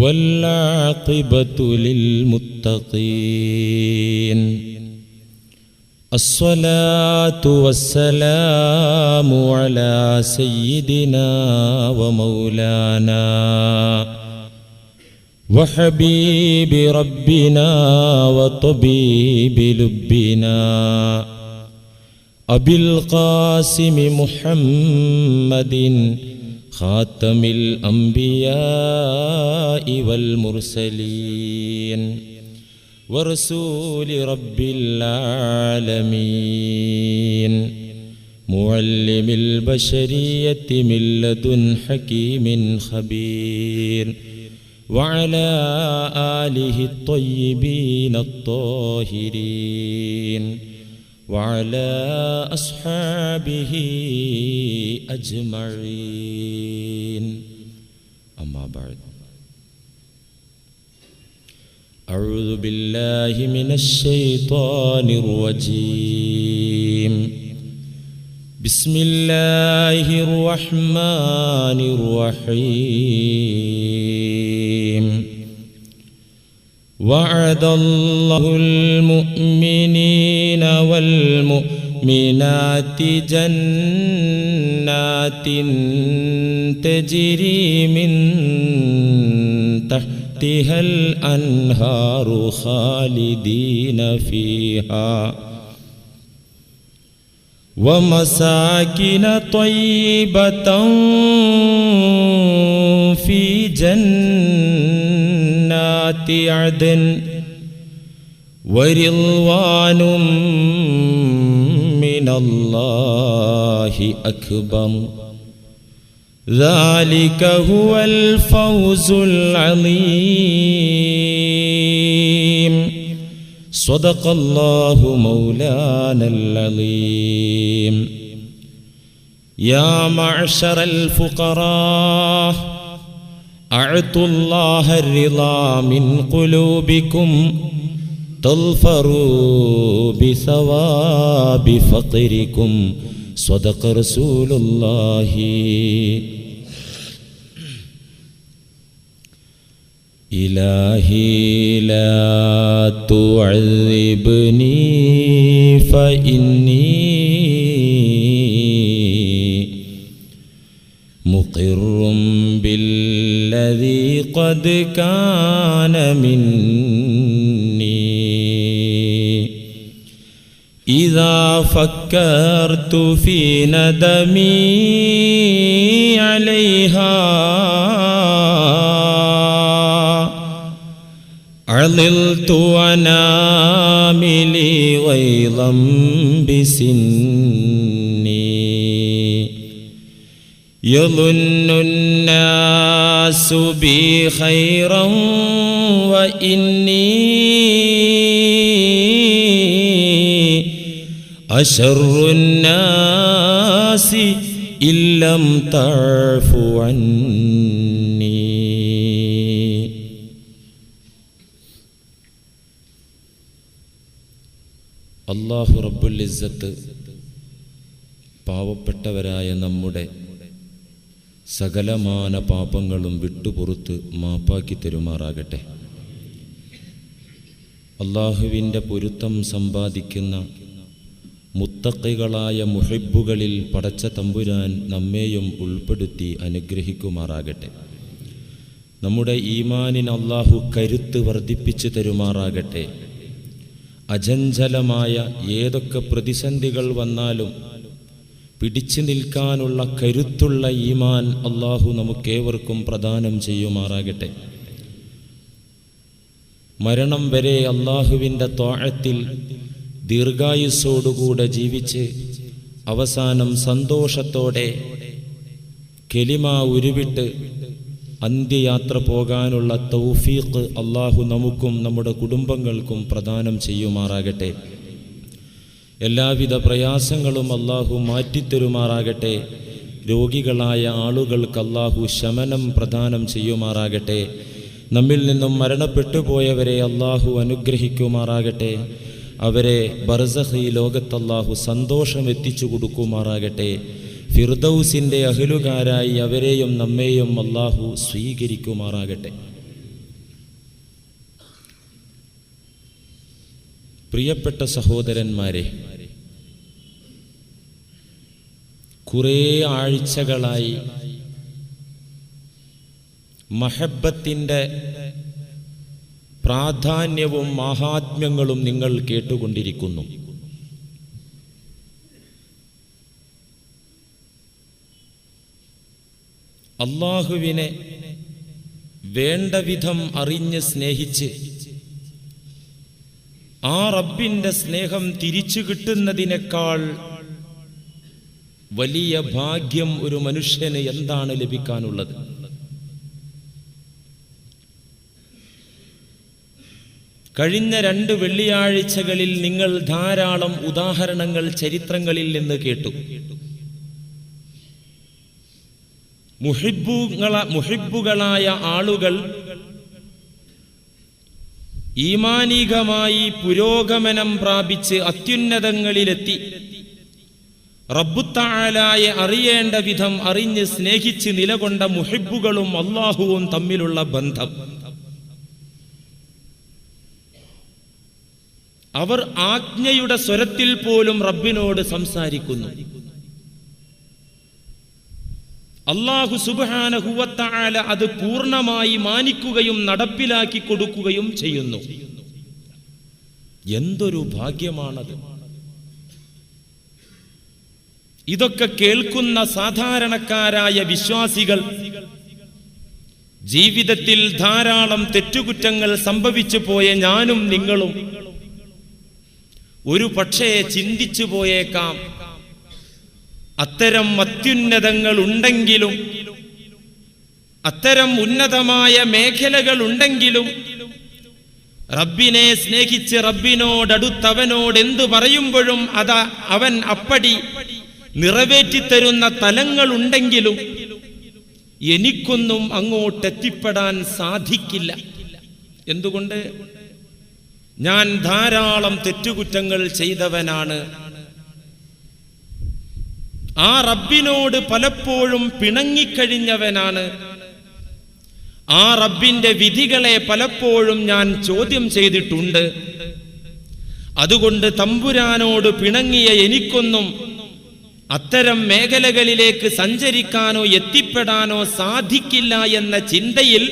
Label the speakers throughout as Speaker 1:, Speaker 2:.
Speaker 1: والعاقبة للمتقين. الصلاة والسلام على سيدنا ومولانا وحبيب ربنا وطبيب لبنا. أبي القاسم محمد خاتم الأنبياء والمرسلين ورسول رب العالمين معلم البشرية من لدن حكيم خبير وعلى آله الطيبين الطاهرين وعلى أصحابه أجمعين. أما بعد. أعوذ بالله من الشيطان الرجيم. بسم الله الرحمن الرحيم. وعد الله المؤمنين والمؤمنات جنات تجري من تحتها الأنهار خالدين فيها. ومساكن طيبة في ورضوان من الله أكبر. ذلك هو الفوز العظيم. صدق الله مولانا العظيم. يا معشر الفقراء أعطوا الله الرضا من قلوبكم تظفروا بثواب فقركم. صدق رسول الله. إلهي لا تعذبني فإني مقر قد كان مني. إذا فكرت في ندمي عليها عللت وناملي غيظا بسني. يظن الناس بي خيرا وإني أشر الناس إن لم تعف عني അള്ളാഹു റബ്ബുൽ ഇസ്സത്ത് പാവപ്പെട്ടവരായ നമ്മുടെ സകലമാന പാപങ്ങളും വിട്ടുപുറത്ത് മാപ്പാക്കി തരുമാറാകട്ടെ. അള്ളാഹുവിന്റെ പൊരുത്തം സമ്പാദിക്കുന്ന മുത്തക്കൈകളായ മുഹിബുകളിൽ പടച്ച തമ്പുരാൻ നമ്മെയും ഉൾപ്പെടുത്തി അനുഗ്രഹിക്കുമാറാകട്ടെ. നമ്മുടെ ഈമാനിന് അള്ളാഹു കരുത്ത് വർദ്ധിപ്പിച്ചു തരുമാറാകട്ടെ. അജഞ്ചലമായ ഏതൊക്കെ പ്രതിസന്ധികൾ വന്നാലും പിടിച്ചു നിൽക്കാനുള്ള കരുത്തുള്ള ഈമാൻ അള്ളാഹു നമുക്കേവർക്കും പ്രദാനം ചെയ്യുമാറാകട്ടെ. മരണം വരെ അള്ളാഹുവിന്റെ തോഴത്തിൽ ദീർഘായുസ്സോടുകൂടെ ജീവിച്ച് അവസാനം സന്തോഷത്തോടെ കെലിമ ഉരുവിട്ട് അന്ത്യയാത്ര പോകാനുള്ള തൗഫീഖ് അള്ളാഹു നമുക്കും നമ്മുടെ കുടുംബങ്ങൾക്കും പ്രദാനം ചെയ്യുമാറാകട്ടെ. എല്ലാവിധ പ്രയാസങ്ങളും അള്ളാഹു മാറ്റിത്തരുമാറാകട്ടെ. രോഗികളായ ആളുകൾക്ക് അള്ളാഹു ശമനം പ്രദാനം ചെയ്യുമാറാകട്ടെ. നമ്മിൽ നിന്നും മരണപ്പെട്ടു പോയവരെ അള്ളാഹു അനുഗ്രഹിക്കുമാറാകട്ടെ. അവരെ ബർസഹ് ഈ ലോകത്ത് അള്ളാഹു സന്തോഷം എത്തിച്ചു കൊടുക്കുമാറാകട്ടെ. ഫിർദൌസിന്റെ അഹലുകാരായി അവരെയും നമ്മെയും അള്ളാഹു സ്വീകരിക്കുമാറാകട്ടെ. പ്രിയപ്പെട്ട സഹോദരന്മാരെ കുറേ ആഴ്ചകളായി മഹബത്തിന്റെ പ്രാധാന്യവും മഹാത്മ്യങ്ങളും നിങ്ങൾ കേട്ടുകൊണ്ടിരിക്കുന്നു. അള്ളാഹുവിനെ വേണ്ട വിധം അറിഞ്ഞ് സ്നേഹിച്ച് ആ റബ്ബിന്റെ സ്നേഹം തിരിച്ചു കിട്ടുന്നതിനേക്കാൾ വലിയ ഭാഗ്യം ഒരു മനുഷ്യന് എന്താണ് ലഭിക്കാനുള്ളത്? കഴിഞ്ഞ രണ്ട് വെള്ളിയാഴ്ചകളിൽ നിങ്ങൾ ധാരാളം ഉദാഹരണങ്ങൾ ചരിത്രങ്ങളിൽ നിന്ന് കേട്ടു. മുഹിബുകള മുഹിബുകളായ ആളുകൾ ഈമാനികമായി പുരോഗമനം പ്രാപിച്ച് അത്യുന്നതങ്ങളിലെത്തി. റബ്ബുത്താലായെ അറിയേണ്ട വിധം അറിഞ്ഞ് സ്നേഹിച്ച് നിലകൊണ്ട മുഹിബുകളും അള്ളാഹുവും തമ്മിലുള്ള ബന്ധം. അവർ ആജ്ഞയുടെ സ്വരത്തിൽ പോലും റബ്ബിനോട് സംസാരിക്കുന്നു. അള്ളാഹു സുബാനഹുവത്താല അത് പൂർണമായി മാനിക്കുകയും നടപ്പിലാക്കി കൊടുക്കുകയും ചെയ്യുന്നു. എന്തൊരു ഭാഗ്യമാണത്. ഇതൊക്കെ കേൾക്കുന്ന സാധാരണക്കാരായ വിശ്വാസികൾ ജീവിതത്തിൽ ധാരാളം തെറ്റുകുറ്റങ്ങൾ സംഭവിച്ചു പോയ ഞാനും നിങ്ങളും ഒരു പക്ഷേ ചിന്തിച്ചു പോയേക്കാം. അത്തരം അത്യുന്നതങ്ങൾ ഉണ്ടെങ്കിലും അത്തരം ഉന്നതമായ മേഖലകൾ ഉണ്ടെങ്കിലും റബ്ബിനെ സ്നേഹിച്ച് റബ്ബിനോടടുത്തവനോട് എന്തു പറയുമ്പോഴും അതാ അവൻ അപ്പടി നിറവേറ്റിത്തരുന്ന തലങ്ങൾ ഉണ്ടെങ്കിലും എനിക്കൊന്നും അങ്ങോട്ടെത്തിപ്പെടാൻ സാധിക്കില്ല. എന്തുകൊണ്ട്? ഞാൻ ധാരാളം തെറ്റുകുറ്റങ്ങൾ ചെയ്തവനാണ്. ആ റബ്ബിനോട് പലപ്പോഴും പിണങ്ങിക്കഴിഞ്ഞവനാണ്. ആ റബ്ബിന്റെ വിധികളെ പലപ്പോഴും ഞാൻ ചോദ്യം ചെയ്തിട്ടുണ്ട്. അതുകൊണ്ട് തമ്പുരാനോട് പിണങ്ങിയ എനിക്കൊന്നും അത്തരം മേഖലകളിലേക്ക് സഞ്ചരിക്കാനോ എത്തിപ്പെടാനോ സാധിക്കില്ല എന്ന ചിന്തയിൽ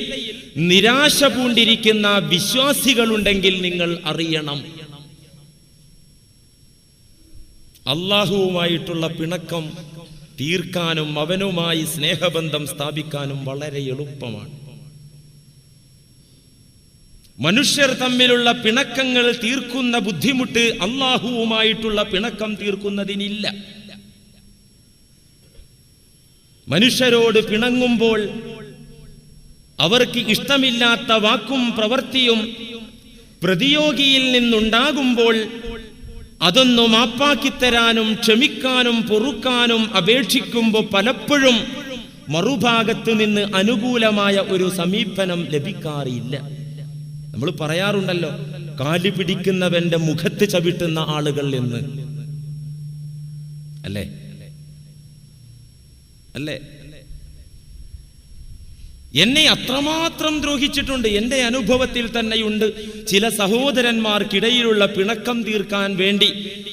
Speaker 1: നിരാശ പൂണ്ടിരിക്കുന്ന വിശ്വാസികളുണ്ടെങ്കിൽ നിങ്ങൾ അറിയണം. അള്ളാഹുവുമായിട്ടുള്ള പിണക്കം തീർക്കാനും അവനുമായി സ്നേഹബന്ധം സ്ഥാപിക്കാനും വളരെ എളുപ്പമാണ്. മനുഷ്യർ തമ്മിലുള്ള പിണക്കങ്ങൾ തീർക്കുന്ന ബുദ്ധിമുട്ട് അള്ളാഹുവുമായിട്ടുള്ള പിണക്കം തീർക്കുന്നതിനില്ല. മനുഷ്യരോട് പിണങ്ങുമ്പോൾ അവർക്ക് ഇഷ്ടമില്ലാത്ത വാക്കും പ്രവൃത്തിയും പ്രതിയോഗിയിൽ നിന്നുണ്ടാകുമ്പോൾ അതൊന്ന് മാപ്പാക്കിത്തരാനും ക്ഷമിക്കാനും പൊറുക്കാനും അപേക്ഷിക്കുമ്പോൾ പലപ്പോഴും മറുഭാഗത്ത് നിന്ന് അനുകൂലമായ ഒരു സമീപനം ലഭിക്കാറില്ല. നമ്മൾ പറയാറുണ്ടല്ലോ കാലി പിടിക്കുന്നവന്റെ മുഖത്ത് ചവിട്ടുന്ന ആളുകൾ എന്ന്. അല്ലേ? അല്ലേ? എന്നെ അത്രമാത്രം ദ്രോഹിച്ചിട്ടുണ്ട് എന്റെ അനുഭവത്തിൽ തന്നെയുണ്ട്. ചില സഹോദരന്മാർക്കിടയിലുള്ള പിണക്കം തീർക്കാൻ വേണ്ടി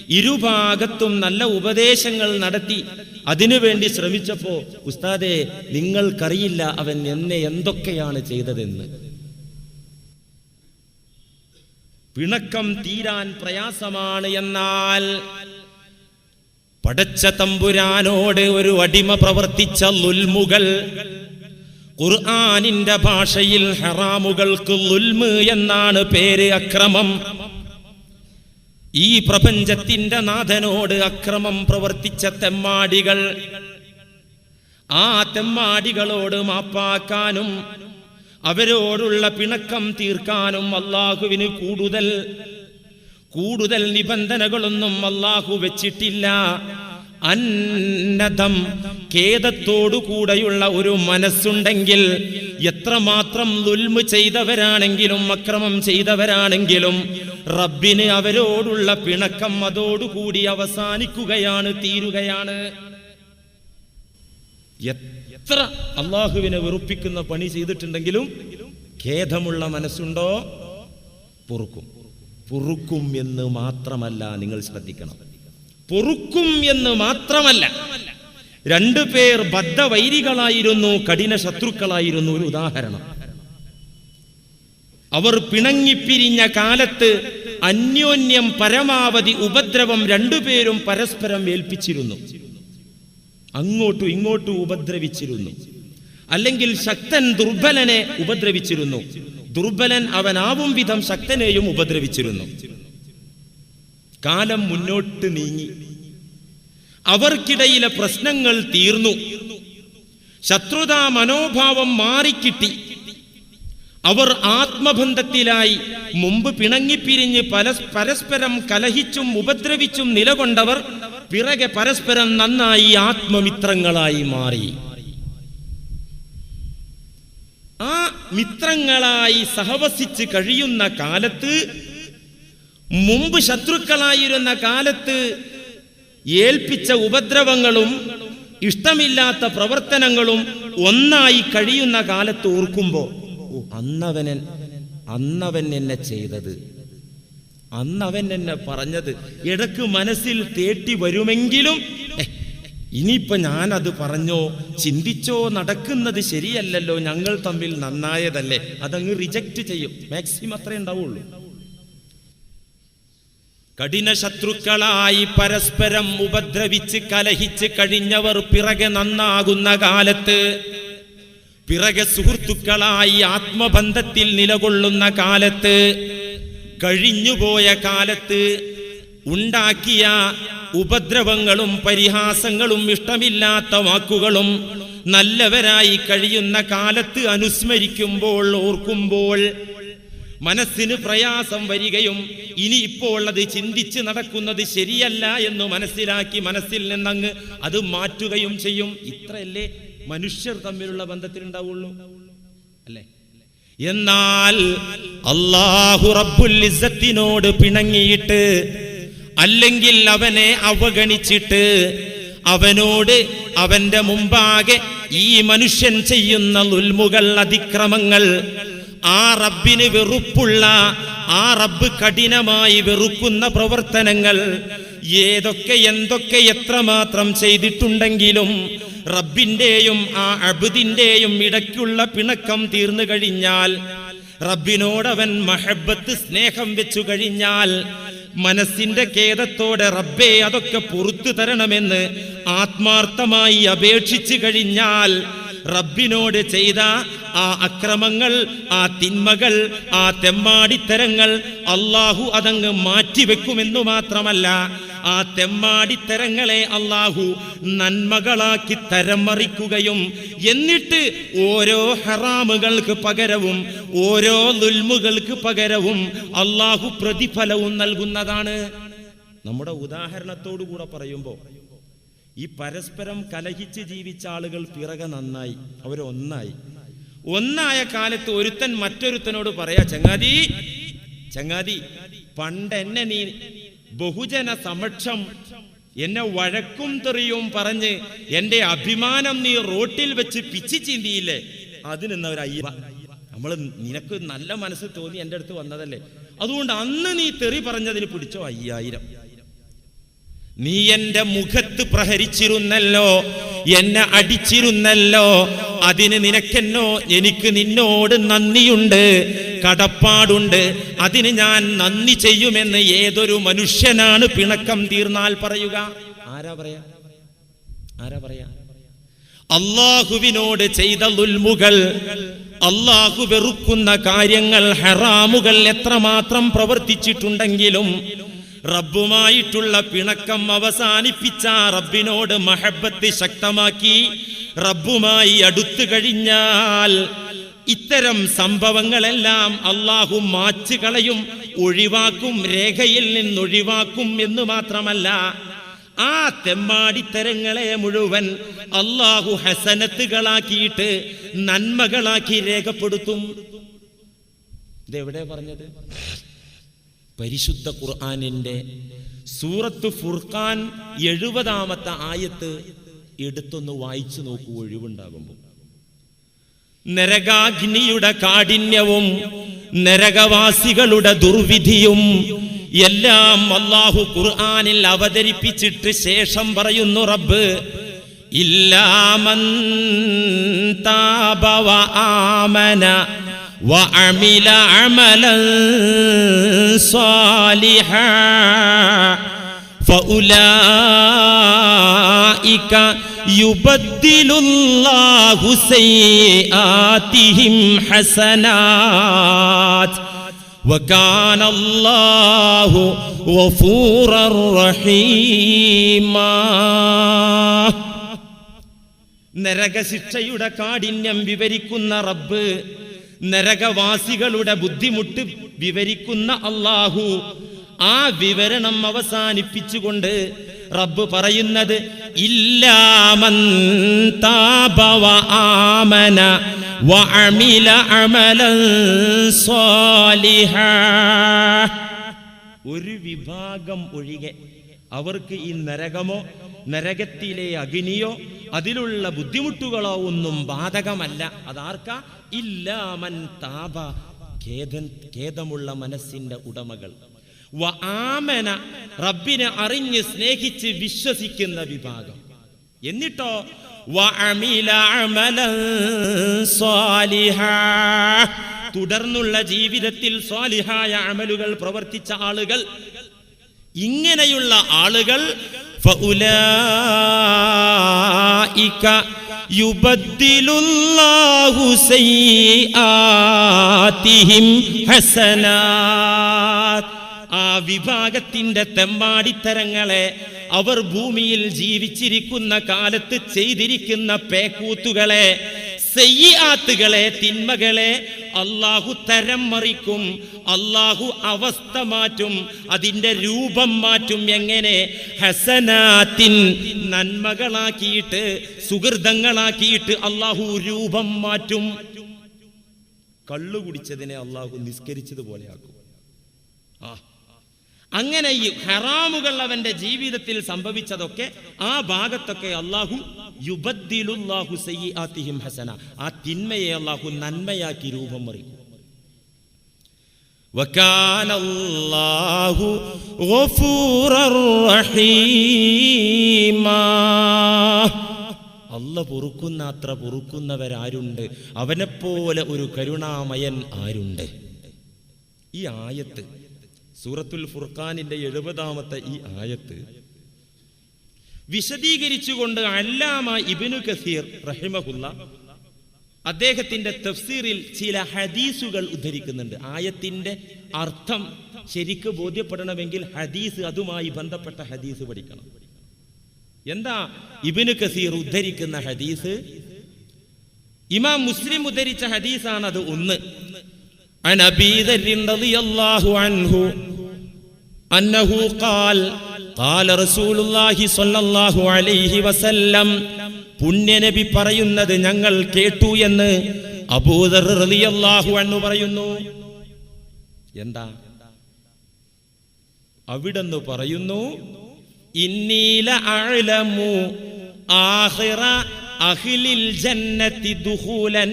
Speaker 1: ഇരുഭാഗത്തും നല്ല ഉപദേശങ്ങൾ നടത്തി. അതിനുവേണ്ടി ശ്രമിച്ചപ്പോ ഉസ്താദെ നിങ്ങൾക്കറിയില്ല അവൻ എന്നെ എന്തൊക്കെയാണ് ചെയ്തതെന്ന്. പിണക്കം തീരാൻ പ്രയാസമാണ് എന്നാൽ പടച്ച തമ്പുരാനോട് ഒരു അടിമ പ്രവർത്തിച്ച ലുൽമുകൾ ഖുർആാനിന്റെ ഭാഷയിൽ ഹറാമുകൾക്ക് ലുൽമ് എന്നാണ് പേര് അക്രമം. ഈ പ്രപഞ്ചത്തിന്റെ നാഥനോട് അക്രമം പ്രവർത്തിച്ച തെമ്മാടികൾ. ആ തെമ്മാടികളോട് മാപ്പാക്കാനും അവരോടുള്ള പിണക്കം തീർക്കാനും അള്ളാഹുവിന് കൂടുതൽ കൂടുതൽ നിബന്ധനകളൊന്നും അള്ളാഹു വെച്ചിട്ടില്ല. അന്നതം ഖേദത്തോടുകൂടെയുള്ള ഒരു മനസ്സുണ്ടെങ്കിൽ എത്രമാത്രം ദുൽമ് ചെയ്തവരാണെങ്കിലും അക്രമം ചെയ്തവരാണെങ്കിലും റബ്ബിന് അവരോടുള്ള പിണക്കം അതോടുകൂടി അവസാനിക്കുകയാണ് തീരുകയാണ്. എത്ര അള്ളാഹുവിനെ വെറുപ്പിക്കുന്ന പണി ചെയ്തിട്ടുണ്ടെങ്കിലും ഖേദമുള്ള മനസ്സുണ്ടോ? പൊറുക്കും. പൊറുക്കും എന്ന് മാത്രമല്ല നിങ്ങൾ ശ്രദ്ധിക്കണം. പൊറുക്കും എന്ന് മാത്രമല്ല രണ്ടു പേർ ബദ്ധവൈരികളായിരുന്നു കഠിന ശത്രുക്കളായിരുന്നു ഒരു ഉദാഹരണം. അവർ പിണങ്ങിപ്പിരിഞ്ഞ കാലത്ത് അന്യോന്യം പരമാവധി ഉപദ്രവം രണ്ടുപേരും പരസ്പരം ഏൽപ്പിച്ചിരുന്നു. അങ്ങോട്ടും ഇങ്ങോട്ടും ഉപദ്രവിച്ചിരുന്നു. അല്ലെങ്കിൽ ശക്തൻ ദുർബലനെ ഉപദ്രവിച്ചിരുന്നു. ദുർബലൻ അവനാവും വിധം ശക്തനെയും ഉപദ്രവിച്ചിരുന്നു. കാലം മുന്നോട്ട് നീങ്ങി. അവർക്കിടയിലെ പ്രശ്നങ്ങൾ തീർന്നു. ശത്രുതാ മനോഭാവം മാറിക്കിട്ടി. അവർ ആത്മബന്ധത്തിലായി മുമ്പ് പിണങ്ങിപ്പിരിഞ്ഞ് പരസ്പരം കലഹിച്ചും ഉപദ്രവിച്ചും നിലകൊണ്ടവർ പിറകെ പരസ്പരം നന്നായി ആത്മമിത്രങ്ങളായി മാറി ആ മിത്രങ്ങളായി സഹവസിച്ച് കഴിയുന്ന കാലത്ത് മുമ്പ് ശത്രുക്കളായിരുന്ന കാലത്ത് ഏൽപ്പിച്ച ഉപദ്രവങ്ങളും ഇഷ്ടമില്ലാത്ത പ്രവർത്തനങ്ങളും ഒന്നായി കഴിയുന്ന കാലത്ത് ഓർക്കുമ്പോൾ ഓ അന്നവനൻ അന്നവൻ എന്നെ ചെയ്തത്. അന്നവൻ എന്നെ പറഞ്ഞത് ഇടയ്ക്ക് മനസ്സിൽ തേട്ടി വരുമെങ്കിലും "ഏ, ഇനിയിപ്പോ ഞാനത് പറഞ്ഞോ? ചിന്തിച്ചോ? നടക്കുന്നത് ശരിയല്ലല്ലോ. ഞങ്ങൾ തമ്മിൽ നന്നായതല്ലേ? അതങ്ങ് റിജക്റ്റ് ചെയ്യും. മാക്സിമം അത്രേ ഉണ്ടാവുള്ളൂ. കഠിന ശത്രുക്കളായി പരസ്പരം ഉപദ്രവിച്ച് കലഹിച്ച് കഴിഞ്ഞവർ പിറകെ നന്നാകുന്ന കാലത്ത് പിറകെ സുഹൃത്തുക്കളായി ആത്മബന്ധത്തിൽ നിലകൊള്ളുന്ന കാലത്ത് കഴിഞ്ഞുപോയ കാലത്ത് ഉണ്ടാക്കിയ ഉപദ്രവങ്ങളും പരിഹാസങ്ങളും ഇഷ്ടമില്ലാത്ത വാക്കുകളും നല്ലവരായി കഴിയുന്ന കാലത്ത് അനുസ്മരിക്കുമ്പോൾ ഓർക്കുമ്പോൾ മനസ്സിന് പ്രയാസം വരികയും ഇനി ഇപ്പോൾ അത് ചിന്തിച്ച് നടക്കുന്നത് ശരിയല്ല എന്ന് മനസ്സിലാക്കി മനസ്സിൽ നിന്നങ്ങ് അത് മാറ്റുകയും ചെയ്യും. ഇത്രയല്ലേ മനുഷ്യർ തമ്മിലുള്ള ബന്ധത്തിലുണ്ടാവുള്ളൂ. അല്ലേ? എന്നാൽ അള്ളാഹു റബ്ബുൽ ഇസ്സത്തിനോട് പിണങ്ങിയിട്ട് അല്ലെങ്കിൽ അവനെ അവഗണിച്ചിട്ട് അവനോട് അവന്റെ മുമ്പാകെ ഈ മനുഷ്യൻ ചെയ്യുന്ന ലുൽമുകൾ അതിക്രമങ്ങൾ ആ റബ്ബിന് വെറുപ്പുള്ള ആ റബ്ബ് കഠിനമായി വെറുക്കുന്ന പ്രവർത്തനങ്ങൾ ഏതൊക്കെ എന്തൊക്കെ എത്രമാത്രം ചെയ്തിട്ടുണ്ടെങ്കിലും റബ്ബിന്റെയും ആ അബുദിന്റെയും ഇടയ്ക്കുള്ള പിണക്കം തീർന്നു കഴിഞ്ഞാൽ റബ്ബിനോടവൻ മഹബത്ത് സ്നേഹം വെച്ചു കഴിഞ്ഞാൽ മനസ്സിന്റെ ഖേദത്തോടെ റബ്ബേ അതൊക്കെ പുറത്തു തരണമെന്ന് ആത്മാർത്ഥമായി അപേക്ഷിച്ചു കഴിഞ്ഞാൽ റബ്ബിനോട് ചെയ്ത ആ അക്രമങ്ങൾ ആ തിന്മകൾ ആ തെമ്മാടിത്തരങ്ങൾ അള്ളാഹു അതങ്ങ് മാറ്റിവെക്കുമെന്നു മാത്രമല്ല ആ തെമ്മാടിത്തരങ്ങളെ അള്ളാഹു നന്മകളാക്കി തരം മറിക്കുകയും എന്നിട്ട് ഓരോ ഹറാമുകൾക്ക് പകരവും ഓരോ ദുൽമുകൾക്ക് പകരവും അള്ളാഹു പ്രതിഫലവും നൽകുന്നതാണ്. നമ്മുടെ ഉദാഹരണത്തോടു കൂടെ പറയുമ്പോൾ ഈ പരസ്പരം കലഹിച്ച് ജീവിച്ച ആളുകൾ പിറകെ നന്നായി അവരൊന്നായി ഒന്നായ. കാലത്ത് ഒരുത്തൻ മറ്റൊരുത്തനോട് പറയാ ചങ്ങാതി ചങ്ങാതി പണ്ട് എന്നെ നീ ബഹുജന സമക്ഷം. എന്നെ വഴക്കും തെറിയും പറഞ്ഞ് എന്റെ അഭിമാനം നീ റോട്ടിൽ വെച്ച് പിച്ചി ചീന്തിയില്ലേ? അതിനെന്ന അയ്യ നമ്മൾ നിനക്ക് നല്ല മനസ്സ് തോന്നി എന്റെ അടുത്ത് വന്നതല്ലേ? അതുകൊണ്ട് അന്ന് നീ തെറി പറഞ്ഞതിന് പിടിച്ചോ അയ്യായിരം. നീ എന്റെ മുഖത്ത് പ്രഹരിച്ചിരുന്നല്ലോ എന്നെ അടിച്ചിരുന്നല്ലോ അതിന് നിനക്കെന്നോ എനിക്ക് നിന്നോട് നന്ദിയുണ്ട്. കടപ്പാടുണ്ട്. അതിന് ഞാൻ നന്ദി ചെയ്യുമെന്ന് ഏതൊരു മനുഷ്യനാണ് പിണക്കം തീർന്നാൽ പറയുക. ആരാ പറയാ? ആരാ പറയാ? അള്ളാഹുവിനോട് ചെയ്ത ദുൽമുകൾ അള്ളാഹു വെറുക്കുന്ന കാര്യങ്ങൾ ഹറാമുകൾ എത്രമാത്രം പ്രവർത്തിച്ചിട്ടുണ്ടെങ്കിലും റബ്ബുമായിട്ടുള്ള പിണക്കം അവസാനിപ്പിച്ച റബ്ബിനോട് മഹബത്ത് ശക്തമാക്കി റബ്ബുമായി അടുത്തു കഴിഞ്ഞാൽ ഇത്തരം സംഭവങ്ങളെല്ലാം അള്ളാഹു മാച്ചു കളയും ഒഴിവാക്കും രേഖയിൽ നിന്നൊഴിവാക്കും എന്ന് മാത്രമല്ല ആ തെമ്മാടിത്തരങ്ങളെ മുഴുവൻ അള്ളാഹു ഹസനത്തുകളാക്കിയിട്ട് നന്മകളാക്കി രേഖപ്പെടുത്തും. ഇതെവിടെ പറഞ്ഞത്? പരിശുദ്ധ ഖുർആാനിന്റെ സൂറത്ത് ഫുർഖാൻ എഴുപതാമത്തെ ആയത്ത് എടുത്തൊന്ന് വായിച്ചു നോക്കൂ ഒഴിവുണ്ടാകുമ്പോൾ നരകാഗ്നിയുടെ കാഠിന്യവും നരകവാസികളുടെ ദുർവിധിയും എല്ലാം അള്ളാഹു ഖുർആാനിൽ അവതരിപ്പിച്ചിട്ട് ശേഷം പറയുന്നു റബ്ബ് ഇല്ലാമൻ താബ വ ആമന وعمل عملا صالحا فأولئك يبدل الله سيئاتهم حسنات وكان الله غفورا رحيما നരകശിക്ഷയുടെ കാഠിന്യം വിവരിക്കുന്ന റബ്ബ് നരകവാസികളുടെ ബുദ്ധിമുട്ട് വിവരിക്കുന്ന അള്ളാഹു ആ വിവരണം അവസാനിപ്പിച്ചുകൊണ്ട് റബ്ബ് പറയുന്നത് ഇല്ലാമൻ ആമന വഅമില അമലൻ ഒരു വിഭാഗം ഒഴികെ അവർക്ക് ഈ നരകമോ നരകത്തിലെ അഗ്നിയോ അതിലുള്ള ബുദ്ധിമുട്ടുകളോ ഒന്നും ബാധകമല്ല. അതാർക്ക? ഇല്ലാമൻ താപ ഖേദമുള്ള മനസ്സിന്റെ ഉടമകൾ. വ ആമന റബ്ബിനെ അറിഞ്ഞ് സ്നേഹിച്ച് വിശ്വസിക്കുന്ന വിഭാഗം. എന്നിട്ടോ? തുടർന്നുള്ള ജീവിതത്തിൽ സ്വാലിഹായ അമലുകൾ പ്രവർത്തിച്ച ആളുകൾ ഇങ്ങനെയുള്ള ആളുകൾ ഹസനാ സയ്യാതിഹിം ഹസനാത്ത് ആ വിഭാഗത്തിന്റെ തെമ്മാടിത്തരങ്ങളെ അവർ ഭൂമിയിൽ ജീവിച്ചിരിക്കുന്ന കാലത്ത് ചെയ്തിരിക്കുന്ന പേക്കൂത്തുകളെ സെയ്യാത്തുകളെ തിന്മകളെ അള്ളാഹു തരം മറിക്കും അള്ളാഹു അവസ്ഥ മാറ്റും അതിന്റെ രൂപം മാറ്റും എങ്ങനെ? ഹസനാത്തിൻ നന്മകളാക്കിയിട്ട് സുഹൃതങ്ങളാക്കിയിട്ട് അള്ളാഹു രൂപം മാറ്റും. കള്ളു കുടിച്ചതിനെ അള്ളാഹു നിസ്കരിച്ചതുപോലെയാക്കും. ആ അങ്ങനെ ഈ ഹറാമുകൾ അവന്റെ ജീവിതത്തിൽ സംഭവിച്ചതൊക്കെ ആ ഭാഗത്തൊക്കെ അള്ളാഹു യുബദ്ദിലുല്ലാഹു സയ്യിആതിഹിം ഹസന ആ തിന്മയെ അള്ളാഹു നന്മയാക്കി രൂപം മറിക്കും وكان الله غفورا رحيما അല്ല പൊറുക്കുന്ന അത്ര പൊറുക്കുന്നവരാരുണ്ട് അവനെപ്പോലെ ഒരു കരുണാമയൻ ആരുണ്ട് ഈ ആയത്ത് സൂറത്തുൽ ഫുർഖാനിന്റെ എഴുപതാമത്തെ ഈ ആയത്ത് വിശദീകരിച്ചുകൊണ്ട് അല്ലാമ ഇബിനു കസീർ റഹിമഹുല്ല അദ്ദേഹത്തിന്റെ തഫ്സീറിൽ ചില ഹദീസുകൾ ഉദ്ധരിക്കുന്നുണ്ട്. ആയത്തിന്റെ അർത്ഥം ശരിക്ക് ബോധ്യപ്പെടണമെങ്കിൽ ഹദീസ് അതുമായി ബന്ധപ്പെട്ട ഹദീസ് പഠിക്കണം. എന്താ ഇബിനു കസീർ ഉദ്ധരിക്കുന്ന ഹദീസ്? ഇമാം മുസ്ലിം ഉദ്ധരിച്ച ഹദീസാണ് അത് ഒന്ന്. عن ابي ذر رضي الله عنه انه قال قال رسول الله صلى الله عليه وسلم പുണ്യനബി പറയുന്നത് ഞങ്ങൾ കേട്ടു എന്ന് അബൂദർ റളിയല്ലാഹു അൻഹു പറയുന്നു എന്താ അവിടെന്ന് പറയുന്നു ഇന്നീല അഅലമു ആഖിറ അഹ്ലിൽ ജന്നത്തി ദുഖൂലൻ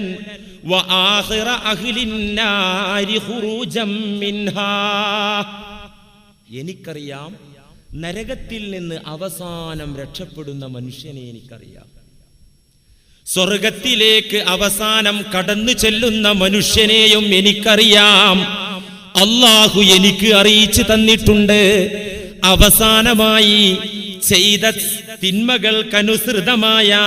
Speaker 1: എനിക്കറിയാം നരകത്തിൽ നിന്ന് അവസാനം രക്ഷപ്പെടുന്ന മനുഷ്യനെ എനിക്കറിയാം. സ്വർഗത്തിലേക്ക് അവസാനം കടന്നു ചെല്ലുന്ന മനുഷ്യനെയും എനിക്കറിയാം. അള്ളാഹു എനിക്ക് അറിയിച്ചു തന്നിട്ടുണ്ട്. അവസാനമായി ചെയ്ത തിന്മകൾക്കനുസൃതമായ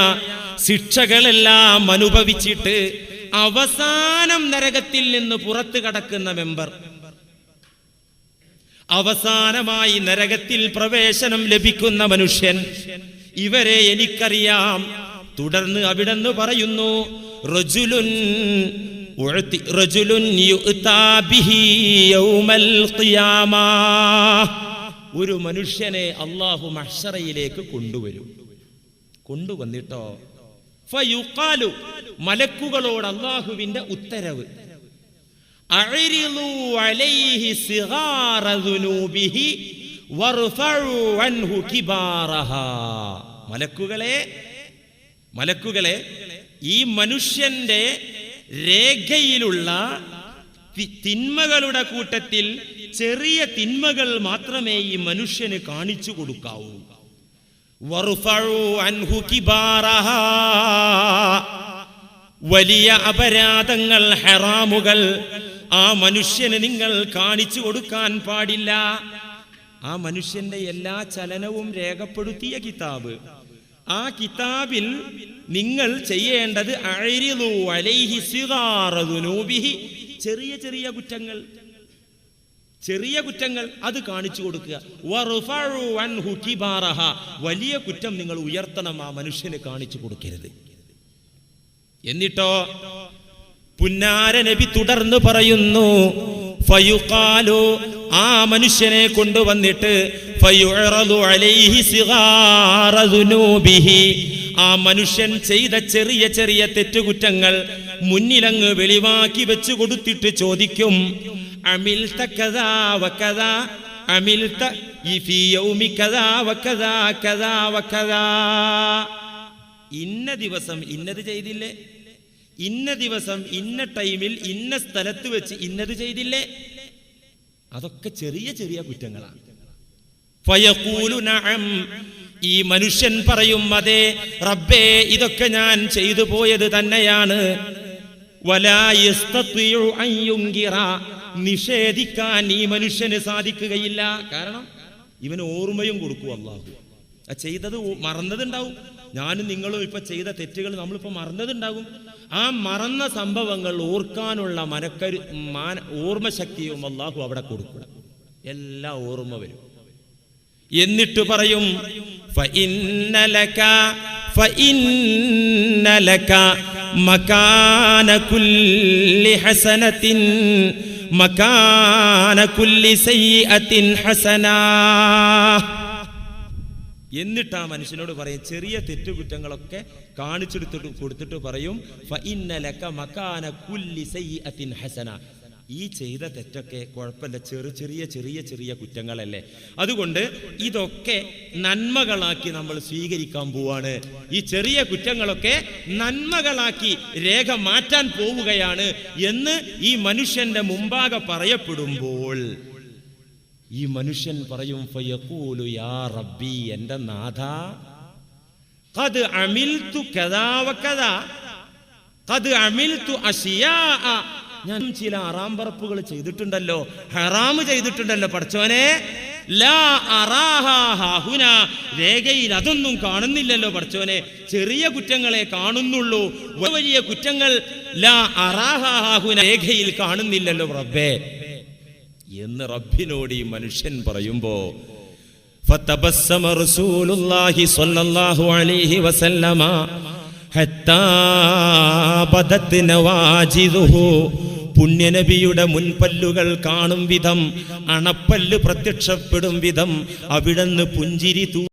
Speaker 1: ശിക്ഷകളെല്ലാം അനുഭവിച്ചിട്ട് അവസാനം നരകത്തിൽ നിന്ന് പുറത്തു കടക്കുന്ന മെമ്പർ. അവസാനമായി നരകത്തിൽ പ്രവേശനം ലഭിക്കുന്ന മനുഷ്യൻ. ഇവരെ എനിക്കറിയാം. തുടർന്ന് അവിടെന്ന് പറയുന്നു റജുലുൻ റജുലുൻ. ഒരു മനുഷ്യനെ അള്ളാഹു മഷറയിലേക്ക് കൊണ്ടുവരും. കൊണ്ടുവന്നിട്ടോ? ഫയുഖാലു മലക്കുകളോട് അള്ളാഹുവിന്റെ ഉത്തരവ്. മലക്കുകളെ മലക്കുകളെ ഈ മനുഷ്യന്റെ രേഖയിലുള്ള തിന്മകളുടെ കൂട്ടത്തിൽ ചെറിയ തിന്മകൾ മാത്രമേ ഈ മനുഷ്യന് കാണിച്ചു കൊടുക്കാവൂ. വലിയ അപരാധങ്ങൾ ഹെറാമുകൾ ആ മനുഷ്യന് നിങ്ങൾ കാണിച്ചു കൊടുക്കാൻ പാടില്ല. ആ മനുഷ്യന്റെ എല്ലാ ചലനവും രേഖപ്പെടുത്തിയ കിതാബ്. ആ കിതാബിൽ നിങ്ങൾ ചെയ്യേണ്ടത് ചെറിയ ചെറിയ കുറ്റങ്ങൾ. ചെറിയ കുറ്റങ്ങൾ അത് കാണിച്ചു കൊടുക്കുക. വലിയ കുറ്റം നിങ്ങൾ ഉയർത്തണം ആ മനുഷ്യന് കാണിച്ചു കൊടുക്കരുത് എന്നിട്ടോ പുന്നാര നബി തുടർന്ന് പറയുന്നു ഫയുഖാലു ആ മനുഷ്യനെ കൊണ്ടുവന്നിട്ട്. ആ മനുഷ്യൻ ചെയ്ത ചെറിയ ചെറിയ തെറ്റുകുറ്റങ്ങൾ മുന്നിലങ്ങ് വെളിവാക്കി വെച്ചു കൊടുത്തിട്ട് ചോദിക്കും അമിൽത കഥാ വകഥാ അമിൽത ഈ ഫീ യൗമി കഥാ വകഥാ കഥാ വകഥാ ഇന്ന ദിവസം ഇന്നത് ചെയ്തില്ലേ? ഇന്ന ദിവസം ഇന്ന ടൈമിൽ ഇന്ന സ്ഥലത്ത് വെച്ച് ഇന്നത് ചെയ്തില്ലേ? അതൊക്കെ ചെറിയ ചെറിയ കുറ്റങ്ങളാണ്. ഈ മനുഷ്യൻ പറയും അതെ റബ്ബേ ഇതൊക്കെ ഞാൻ ചെയ്തു പോയത് തന്നെയാണ്. നിഷേധിക്കാൻ ഈ മനുഷ്യന് സാധിക്കുകയില്ല. കാരണം ഇവന് ഓർമ്മയും കൊടുക്കും അള്ളാഹു ആ ചെയ്തത് മറന്നതുണ്ടാവും. ഞാനും നിങ്ങളും ഇപ്പൊ ചെയ്ത തെറ്റുകൾ നമ്മളിപ്പോ മറന്നതുണ്ടാകും. ആ മറന്ന സംഭവങ്ങൾ ഓർക്കാനുള്ള മനക്കരു മാന ഓർമ്മശക്തിയും അള്ളാഹു അവിടെ കൊടുക്കും. എല്ലാ ഓർമ്മ വരും. എന്നിട്ട് പറയും മകാന മകാന കുല്ലി എന്നിട്ട് ആ മനുഷ്യനോട് പറയും ചെറിയ തെറ്റുകുറ്റങ്ങളൊക്കെ കാണിച്ചെടുത്തിട്ട് കൊടുത്തിട്ട് പറയും മക്കാന കുല്ലി ഹസന. ഈ ചെയ്ത തെറ്റൊക്കെ കുഴപ്പമില്ല. ചെറു ചെറിയ ചെറിയ ചെറിയ കുറ്റങ്ങളല്ലേ. അതുകൊണ്ട് ഇതൊക്കെ നന്മകളാക്കി നമ്മൾ സ്വീകരിക്കാൻ പോവാണ്. ഈ ചെറിയ കുറ്റങ്ങളൊക്കെ നന്മകളാക്കി രേഖ മാറ്റാൻ പോവുകയാണ് എന്ന് ഈ മനുഷ്യന്റെ മുമ്പാകെ പറയപ്പെടുമ്പോൾ ഈ മനുഷ്യൻ പറയും യാ റബ്ബി എന്റെ നാഥ ഖദ് അമിൽതു കദാ വകദാ ഖദ് അമിൽതു അശിയാ ഞാൻ ചില അറാമ്പറപ്പുകൾ ചെയ്തിട്ടുണ്ടല്ലോ ഹറാം ചെയ്തിട്ടുണ്ടല്ലോ പഠിച്ചോനെ ലാ അറാഹാ ഹാഹുന രേഖയിൽ അതൊന്നും കാണുന്നില്ലല്ലോ പഠിച്ചോനെ ചെറിയ കുറ്റങ്ങളെ കാണുന്നുള്ളൂ വലിയ കുറ്റങ്ങൾ ലാ അറാഹാ ഹാഹുന രേഖയിൽ കാണുന്നില്ലല്ലോ റബ്ബേ എന്ന് റബ്ബിനോട് ഈ മനുഷ്യൻ പറയുമ്പോ فتبسم رسول الله صلى الله عليه وسلم حتى بدت نواجذه പുണ്യനബിയുടെ മുൻപല്ലുകൾ കാണും വിധം അണപ്പല്ല് പ്രത്യക്ഷപ്പെടും വിധം അവിടുന്ന് പുഞ്ചിരി തൂ